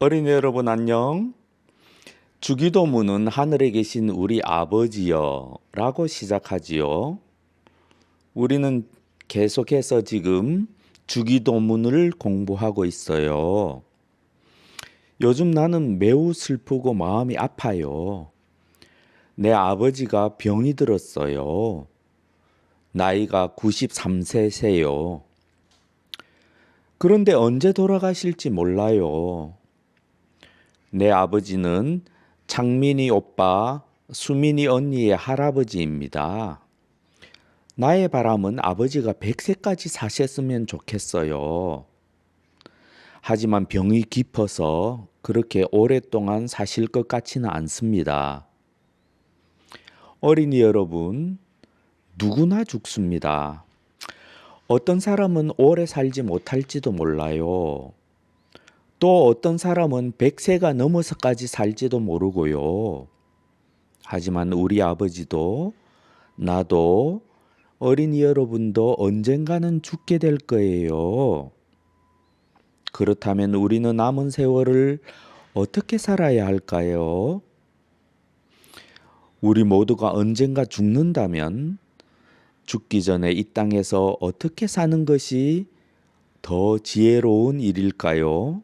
어린이 여러분 안녕. 주기도문은 하늘에 계신 우리 아버지여 라고 시작하지요. 우리는 계속해서 지금 주기도문을 공부하고 있어요. 요즘 나는 매우 슬프고 마음이 아파요. 내 아버지가 병이 들었어요. 나이가 93세세요. 그런데 언제 돌아가실지 몰라요. 내 아버지는 창민이 오빠, 수민이 언니의 할아버지입니다. 나의 바람은 아버지가 100세까지 사셨으면 좋겠어요. 하지만 병이 깊어서 그렇게 오랫동안 사실 것 같지는 않습니다. 어린이 여러분, 누구나 죽습니다. 어떤 사람은 오래 살지 못할지도 몰라요. 또 어떤 사람은 100세가 넘어서까지 살지도 모르고요. 하지만 우리 아버지도 나도 어린이 여러분도 언젠가는 죽게 될 거예요. 그렇다면 우리는 남은 세월을 어떻게 살아야 할까요? 우리 모두가 언젠가 죽는다면 죽기 전에 이 땅에서 어떻게 사는 것이 더 지혜로운 일일까요?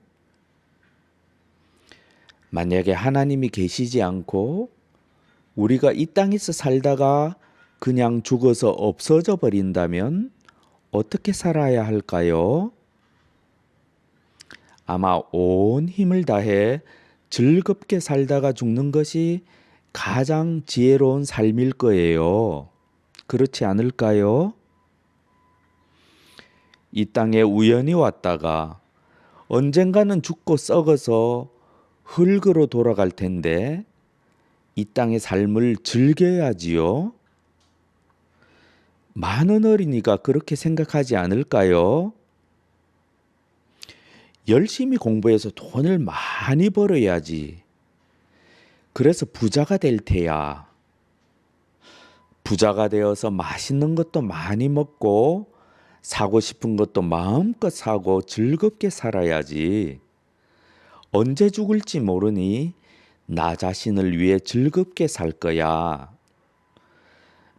만약에 하나님이 계시지 않고 우리가 이 땅에서 살다가 그냥 죽어서 없어져 버린다면 어떻게 살아야 할까요? 아마 온 힘을 다해 즐겁게 살다가 죽는 것이 가장 지혜로운 삶일 거예요. 그렇지 않을까요? 이 땅에 우연히 왔다가 언젠가는 죽고 썩어서 흙으로 돌아갈 텐데 이 땅의 삶을 즐겨야지요. 많은 어린이가 그렇게 생각하지 않을까요? 열심히 공부해서 돈을 많이 벌어야지. 그래서 부자가 될 테야. 부자가 되어서 맛있는 것도 많이 먹고 사고 싶은 것도 마음껏 사고 즐겁게 살아야지. 언제 죽을지 모르니 나 자신을 위해 즐겁게 살 거야.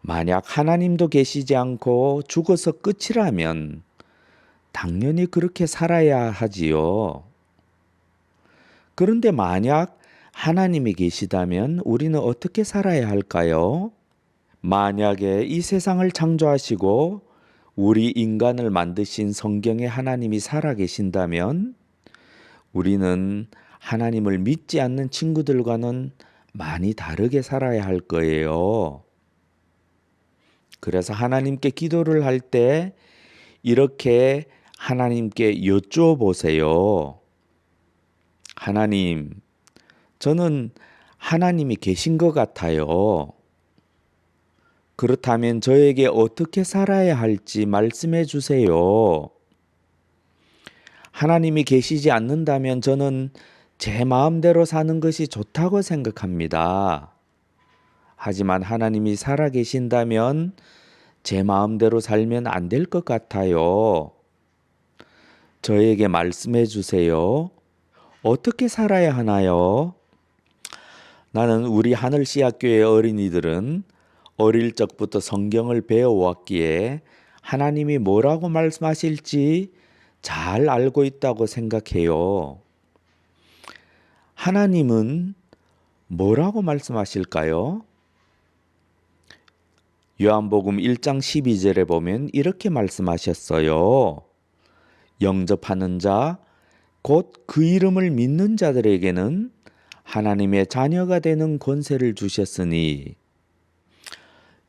만약 하나님도 계시지 않고 죽어서 끝이라면 당연히 그렇게 살아야 하지요. 그런데 만약 하나님이 계시다면 우리는 어떻게 살아야 할까요? 만약에 이 세상을 창조하시고 우리 인간을 만드신 성경의 하나님이 살아 계신다면 우리는 하나님을 믿지 않는 친구들과는 많이 다르게 살아야 할 거예요. 그래서 하나님께 기도를 할 때 이렇게 하나님께 여쭈어 보세요. 하나님, 저는 하나님이 계신 것 같아요. 그렇다면 저에게 어떻게 살아야 할지 말씀해 주세요. 하나님이 계시지 않는다면 저는 제 마음대로 사는 것이 좋다고 생각합니다. 하지만 하나님이 살아 계신다면 제 마음대로 살면 안 될 것 같아요. 저에게 말씀해 주세요. 어떻게 살아야 하나요? 나는 우리 하늘시학교의 어린이들은 어릴 적부터 성경을 배워왔기에 하나님이 뭐라고 말씀하실지 잘 알고 있다고 생각해요. 하나님은 뭐라고 말씀하실까요? 요한복음 1장 12절에 보면 이렇게 말씀하셨어요. 영접하는 자, 곧 그 이름을 믿는 자들에게는 하나님의 자녀가 되는 권세를 주셨으니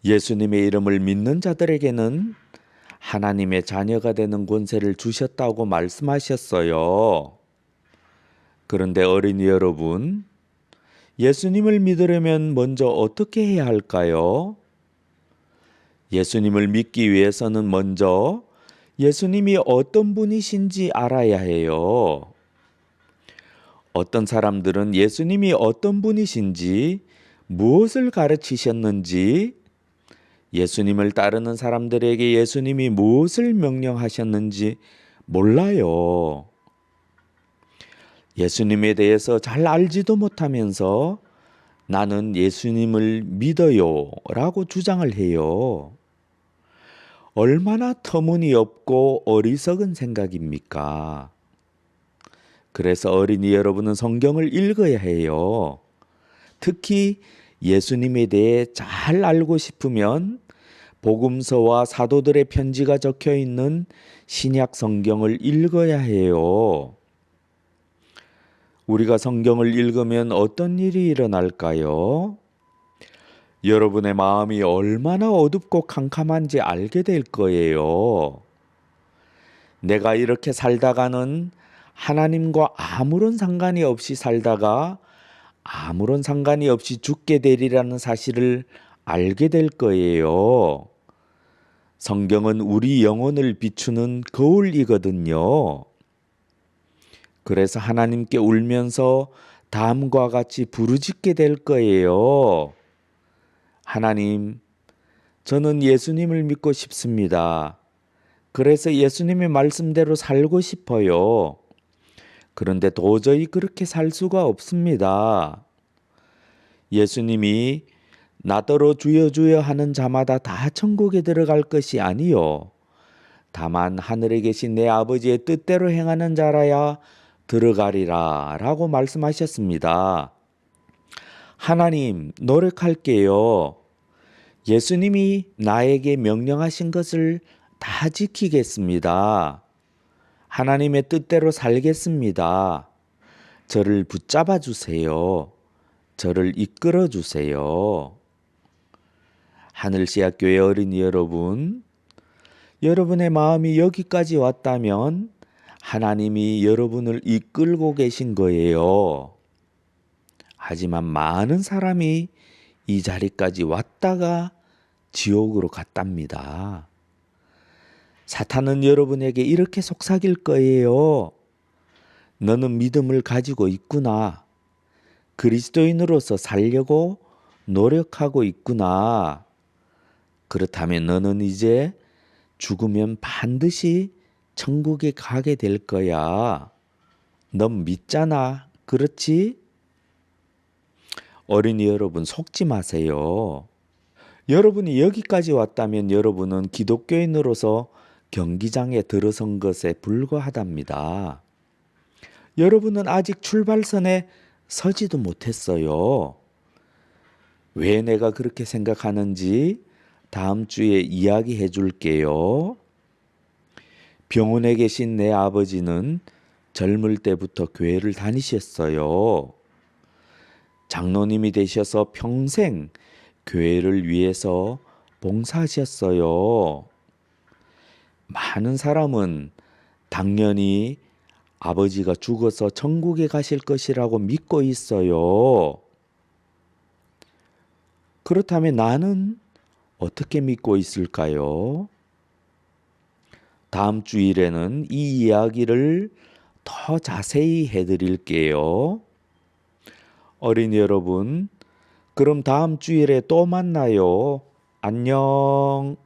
예수님의 이름을 믿는 자들에게는 하나님의 자녀가 되는 권세를 주셨다고 말씀하셨어요. 그런데 어린이 여러분, 예수님을 믿으려면 먼저 어떻게 해야 할까요? 예수님을 믿기 위해서는 먼저 예수님이 어떤 분이신지 알아야 해요. 어떤 사람들은 예수님이 어떤 분이신지, 무엇을 가르치셨는지, 예수님을 따르는 사람들에게 예수님이 무엇을 명령하셨는지 몰라요. 예수님에 대해서 잘 알지도 못하면서 나는 예수님을 믿어요 라고 주장을 해요. 얼마나 터무니없고 어리석은 생각입니까? 그래서 어린이 여러분은 성경을 읽어야 해요. 특히 예수님에 대해 잘 알고 싶으면 복음서와 사도들의 편지가 적혀 있는 신약 성경을 읽어야 해요. 우리가 성경을 읽으면 어떤 일이 일어날까요? 여러분의 마음이 얼마나 어둡고 캄캄한지 알게 될 거예요. 내가 이렇게 살다가는 하나님과 아무런 상관이 없이 살다가 아무런 상관이 없이 죽게 되리라는 사실을 알게 될 거예요. 성경은 우리 영혼을 비추는 거울이거든요. 그래서 하나님께 울면서 다음과 같이 부르짖게 될 거예요. 하나님, 저는 예수님을 믿고 싶습니다. 그래서 예수님의 말씀대로 살고 싶어요. 그런데 도저히 그렇게 살 수가 없습니다. 예수님이 나더러 주여 주여 하는 자마다 다 천국에 들어갈 것이 아니요. 다만 하늘에 계신 내 아버지의 뜻대로 행하는 자라야 들어가리라 라고 말씀하셨습니다. 하나님, 노력할게요. 예수님이 나에게 명령하신 것을 다 지키겠습니다. 하나님의 뜻대로 살겠습니다. 저를 붙잡아 주세요. 저를 이끌어 주세요. 하늘시학교의 어린이 여러분, 여러분의 마음이 여기까지 왔다면 하나님이 여러분을 이끌고 계신 거예요. 하지만 많은 사람이 이 자리까지 왔다가 지옥으로 갔답니다. 사탄은 여러분에게 이렇게 속삭일 거예요. 너는 믿음을 가지고 있구나. 그리스도인으로서 살려고 노력하고 있구나. 그렇다면 너는 이제 죽으면 반드시 천국에 가게 될 거야. 넌 믿잖아. 그렇지? 어린이 여러분 속지 마세요. 여러분이 여기까지 왔다면 여러분은 기독교인으로서 경기장에 들어선 것에 불과하답니다. 여러분은 아직 출발선에 서지도 못했어요. 왜 내가 그렇게 생각하는지 다음 주에 이야기해 줄게요. 병원에 계신 내 아버지는 젊을 때부터 교회를 다니셨어요. 장로님이 되셔서 평생 교회를 위해서 봉사하셨어요. 많은 사람은 당연히 아버지가 죽어서 천국에 가실 것이라고 믿고 있어요. 그렇다면 나는 어떻게 믿고 있을까요? 다음 주일에는 이 이야기를 더 자세히 해드릴게요. 어린이 여러분, 그럼 다음 주일에 또 만나요. 안녕.